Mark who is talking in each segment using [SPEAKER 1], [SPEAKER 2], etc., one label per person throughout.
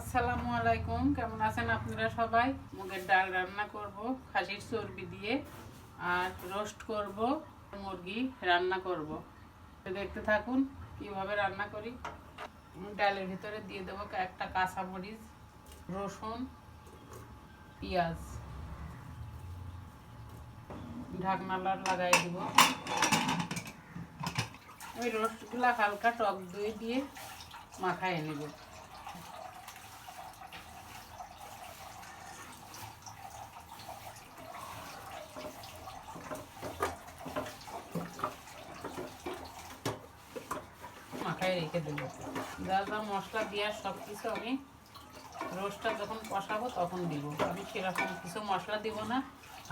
[SPEAKER 1] আসসালামু আলাইকুম, কেমন আছেন আপনারা সবাই? মুগের ডাল রান্না করব, খাসির চর্বি দিয়ে, আর রোস্ট করব, মুরগি রান্না করব। তো দেখতে থাকুন, কীভাবে রান্না করি। ডালের ভিতরে দিয়ে দেবো একটা কাঁচামরিচ, রসুন, পেঁয়াজ। ঢাকনা লাগাই দিব। ওই রোস্টগুলা হালকা টক দই দিয়ে মাখায় নেব। মাখায় রেখে দেবো। যা যা মশলা দেওয়ার সব কিছু আমি রোস্টটা যখন কষাবো তখন দিব। আমি সেরকম কিছু মশলা দিব না,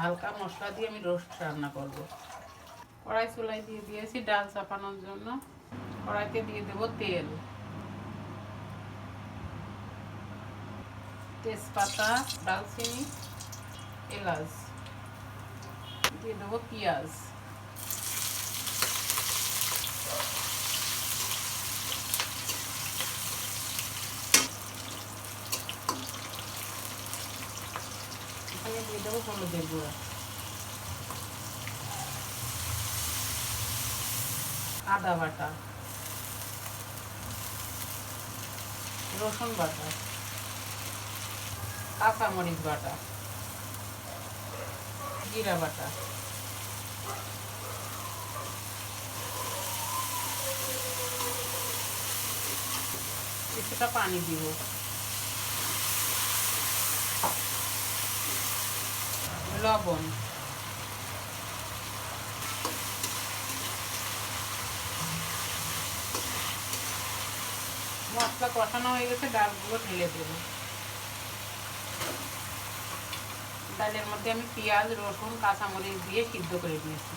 [SPEAKER 1] হালকা মশলা দিয়ে আমি রোস্ট রান্না করব। কড়াই চুলাই দিয়ে দিয়েছি ডাল চাপানোর জন্য। কড়াইতে দিয়ে দেবো তেল। তেজপাতা, ডালচিনি, এলাচ। দিয়ে দেবো পেঁয়াজ এখানে দিয়ে দেবো হলুদের গুঁড়া আদা বাটা। রসুন বাটা। কাঁচামরিচ বাটা। জিরা বাটা। কিছুটা পানি দিব। লবণ। মশলা কষানো হয়ে গেছে, ডালগুলো ঢেলে দেবো। ডালের মধ্যে আমি পেঁয়াজ, রসুন, কাঁচামরিচ দিয়ে সিদ্ধ করে দিয়েছি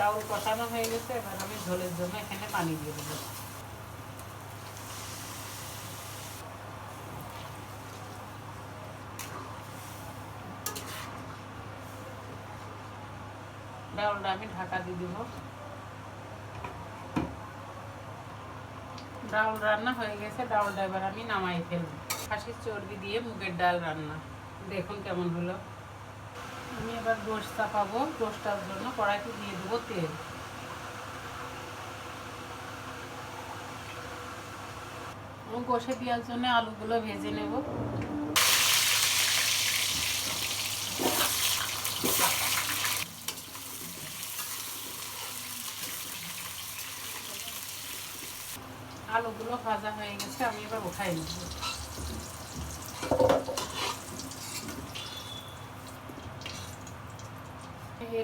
[SPEAKER 1] ডাউল কষানো হয়ে গেছে, এবার আমি ঝোলের জন্য এখানে পানি দিয়ে দেবো। ডাউলটা আমি ঢাকা দিয়ে দিব। ডাউল রান্না হয়ে গেছে ডাউলটা এবার আমি নামাই ফেলব। খাসির চর্বি দিয়ে মুগের ডাল রান্না। দেখুন কেমন হলো। আমি এবার গোশ চাপাবো, গোশটার জন্য কড়াইতে দিয়ে দেবো তেল। কষে দেওয়ার জন্য আলুগুলো ভেজে নেব। আলুগুলো ভাজা হয়ে গেছে, আমি এবার উঠাই নেব।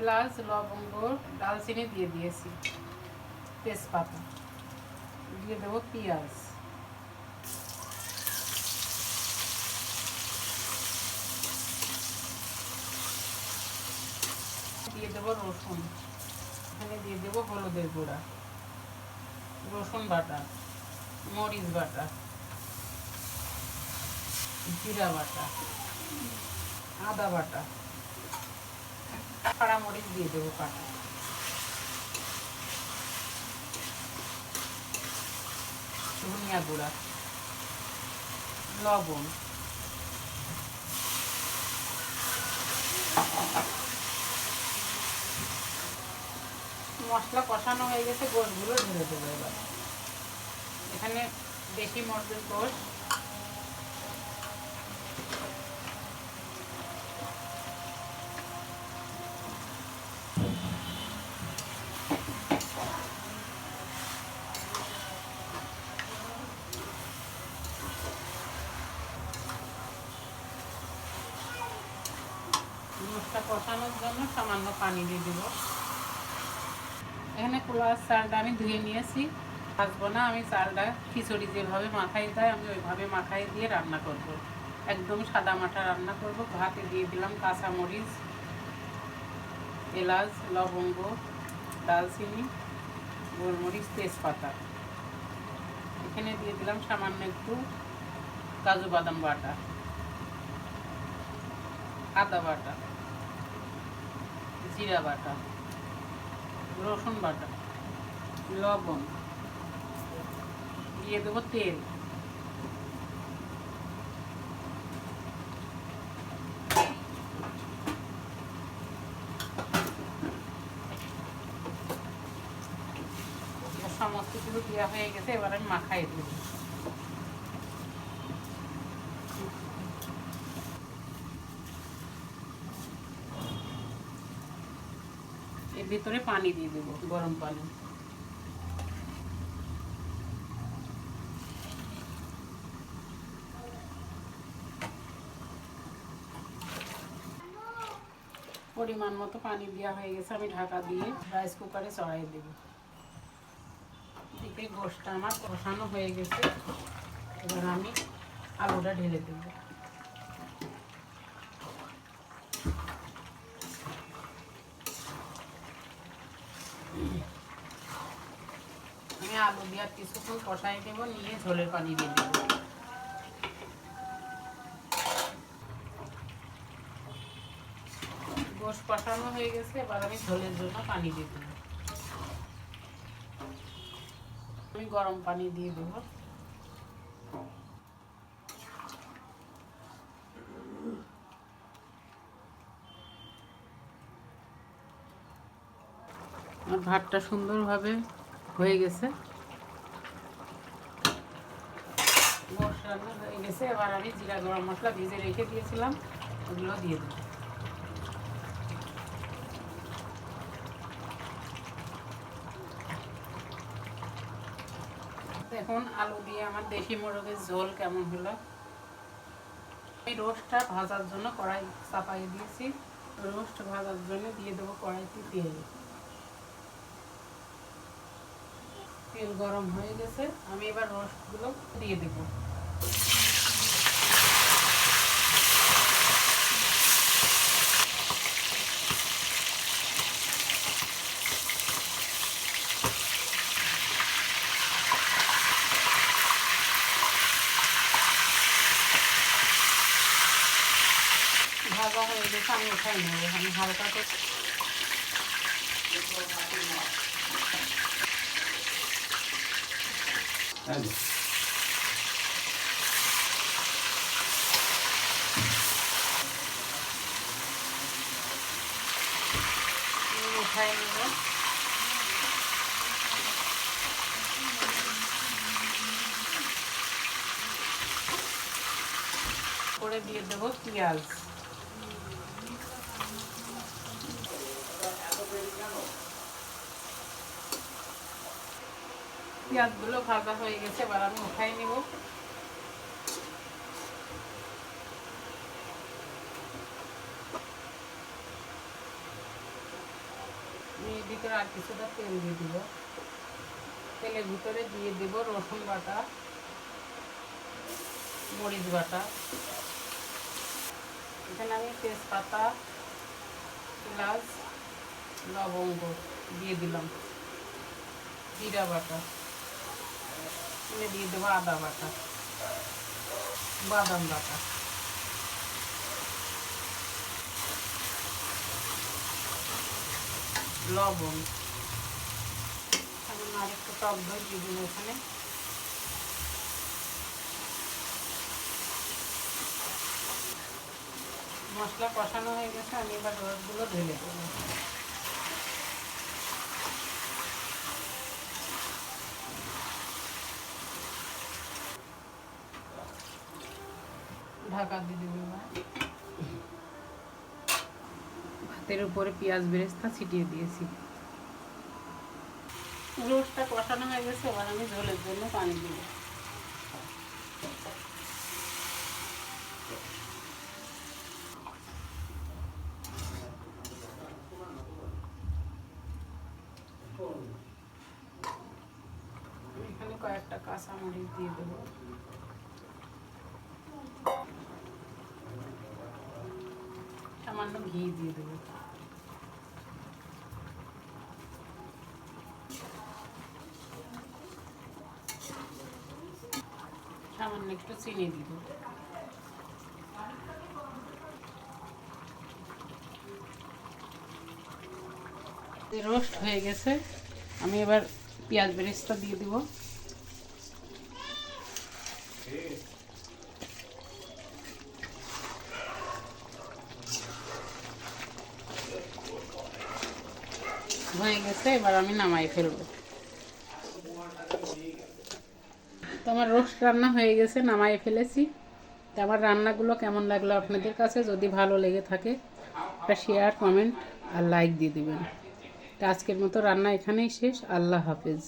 [SPEAKER 1] এলাচ, লবঙ্গ, ডালচিনি দিয়ে দিয়েছি। তেজপাতা। দিয়ে দেবো পেঁয়াজ। দিয়ে দেবো রসুন। এখানে দিয়ে দেবো হলুদের গুঁড়া। রসুন বাটা, মরিচ বাটা, জিরা বাটা, আদা বাটা। কাঁড়া মরিচ দিয়ে দেবো কাটা ধনিয়া গুঁড়া, লবণ। মশলা কষানো হয়ে গেছে, গোশগুলো ঢেলে দেবো এবার। এখানে দেশি মুরগির গোশ। মশলা জন্য সামান্য পানি দিয়ে দিব। এখানে পোলার চালটা আমি ধুয়ে নিয়েছি। ভাজবো না, আমি চালটা খিচুড়ি যেভাবে মাথায় দেয় আমি ওইভাবে মাথায় দিয়ে রান্না করব। একদম সাদা মাঠা রান্না করব। ভাতে দিয়ে দিলাম কাঁচামরিচ, এলাচ, লবঙ্গ দালচিনি গোলমরিচ, তেজপাতা। এখানে দিয়ে দিলাম সামান্য একটু কাজু বাদাম বাটা, আদা বাটা। জিরা বাটা, রসুন বাটা, লবণ, দিয়ে দেবো তেল। সমস্ত কিছু দেওয়া হয়ে গেছে, এবার আমি মাখাই দেবো। ভিতরে পানি দিয়ে দেবো, গরম পানি। পরিমাণ মতো পানি দেওয়া হয়ে গেছে, আমি ঢাকা দিয়ে রাইস কুকারে চড়াই দেবো। দিকে গোষ্ঠটা আমার কষানো হয়ে গেছে, এবার আমি আলুটা ঢেলে দেবো আমি আলু দিয়ে কিছুক্ষণ কষাই দেবো নিয়ে ঝোলের পানি দিয়ে দেবো। গোশ কষানো হয়ে গেছে, এবার আমি ঝোলের জন্য পানি দিয়ে দেবো। আমি গরম পানি দিয়ে দেবো। ভাতটা সুন্দরভাবে হয়ে গেছে। গোশ এবার আমি জিরা গরম মশলা ভিজে রেখে দিয়েছিলাম, ওগুলো দিয়ে দেবো। দেখুন, আলু দিয়ে আমার দেশি মোরগের ঝোল কেমন হলো। আমি রোস্টটা ভাজার জন্য কড়াই চাপাই দিয়েছি। রোস্ট ভাজার জন্য দিয়ে দেবো কড়াইতে তেল। তেল গরম হয়ে গেছে, আমি এবার রোস্টগুলো দিয়ে দেবো। আমি উঠাই নেব আমি হালকা করে উঠাই নেব করে দিয়ে দেবো পেঁয়াজ। পেঁয়াজগুলো ভাজা হয়ে গেছে, এবার আমি উঠাই নেব। ভিতরে আর কিছুটা তেল দিয়ে দিব। তেলের ভিতরে দিয়ে দেব রসুন বাটা, মরিচ বাটা। এখানে আমি তেজপাতা, এলাচ, লবঙ্গ দিয়ে দিলাম। জিরা বাটা। এনে দিয়ে দেবো আদা বাটা। বাদাম বাটা। লবণ। এখন আর একটু টক দই দিয়ে এখানে মশলা কষানো হয়ে গেছে, আমি এবার রসগুলো ঢেলে দেবো। ঢাকা দিয়ে দেবো ভাতের উপরে পেঁয়াজ বেরেস্তা ছিটিয়ে দিয়েছি। রোস্টটা কষানো হয়ে গেছে এবার আমি ঝোলের জন্য পানি দিব। এখানে কয়েকটা কাঁচা মরিচ দিয়ে দেবো। সামান্য ঘি দিয়ে দেবো সামান্য একটু চিনি দিব রোস্ট হয়ে গেছে আমি এবার পেঁয়াজ বেরেস্তা দিয়ে দিব হয়ে গেছে, এবার আমি নামাই ফেলব। তো আমার রোস্ট রান্না হয়ে গেছে, নামাই ফেলেছি। তো আমার রান্নাগুলো কেমন লাগল আপনাদের কাছে? যদি ভালো লেগে থাকে, একটা শেয়ার কমেন্ট আর লাইক দিয়ে দেবেন। তো আজকের মতো রান্না এখানেই শেষ। আল্লাহ হাফেজ।